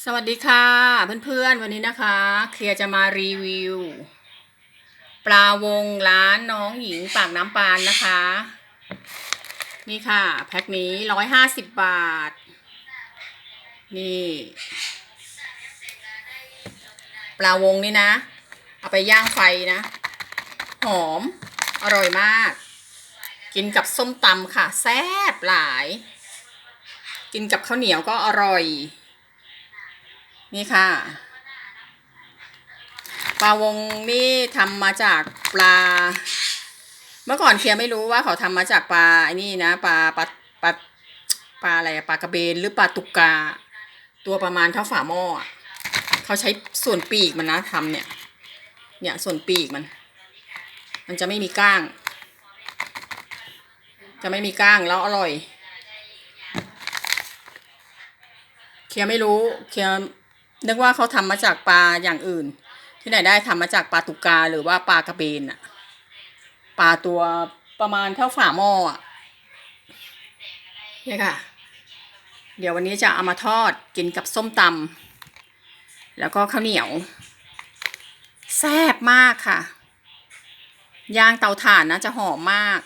สวัสดีค่ะเพื่อนๆวันนี้นะคะ เคลียร์จะมารีวิว ปลาวงร้านน้องหญิงปากน้ำปานนะคะ นี่ค่ะ แพ็คนี้ร้อยห้าสิบบาท นี่ ปลาวงนี่นะ เอาไปย่างไฟนะ หอม อร่อยมาก กินกับส้มตำค่ะ แซ่บหลาย กินกับข้าวเหนียวก็อร่อย นี่ค่ะ ปลาวงนี่ทำมาจากปลา เมื่อก่อนเคียร์ไม่รู้ว่าเขาทำมาจากปลาไอ้นี่นะปลาปลาปลาปลาอะไรปลากระเบนหรือปลาตุกกา ตัวประมาณเท่าฝ่าหม้อเขาใช้ส่วนปีกมันนะทำเนี่ย เนี่ยส่วนปีกมัน มันจะไม่มีก้าง จะไม่มีก้างแล้วอร่อย เคียร์ไม่รู้เคียร์ นึกว่าเขาทำมาจากปลาอย่างอื่น ที่ไหนได้ทำมาจากปลาตุกาหรือว่าปลากระเบนอะปลาตัวประมาณเท่าฝ่าหม้ออะเนี่ยค่ะ เดี๋ยววันนี้จะเอามาทอดกินกับส้มตำแล้วก็ข้าวเหนียว แซ่บมากค่ะ ย่างเตาถ่านนะจะหอมมาก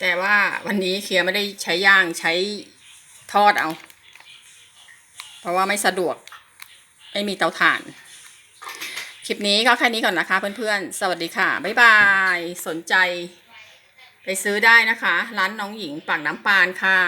แต่ว่าวันนี้เคียร์ไม่ได้ใช้ย่างใช้ทอดเอา เพราะว่าไม่สะดวก ไม่มีเตาถ่าน คลิปนี้ก็แค่นี้ก่อนนะคะเพื่อนๆ สวัสดีค่ะ บ๊ายบาย สนใจ ไปซื้อได้นะคะ ร้านน้องหญิงปากน้ำปานค่ะ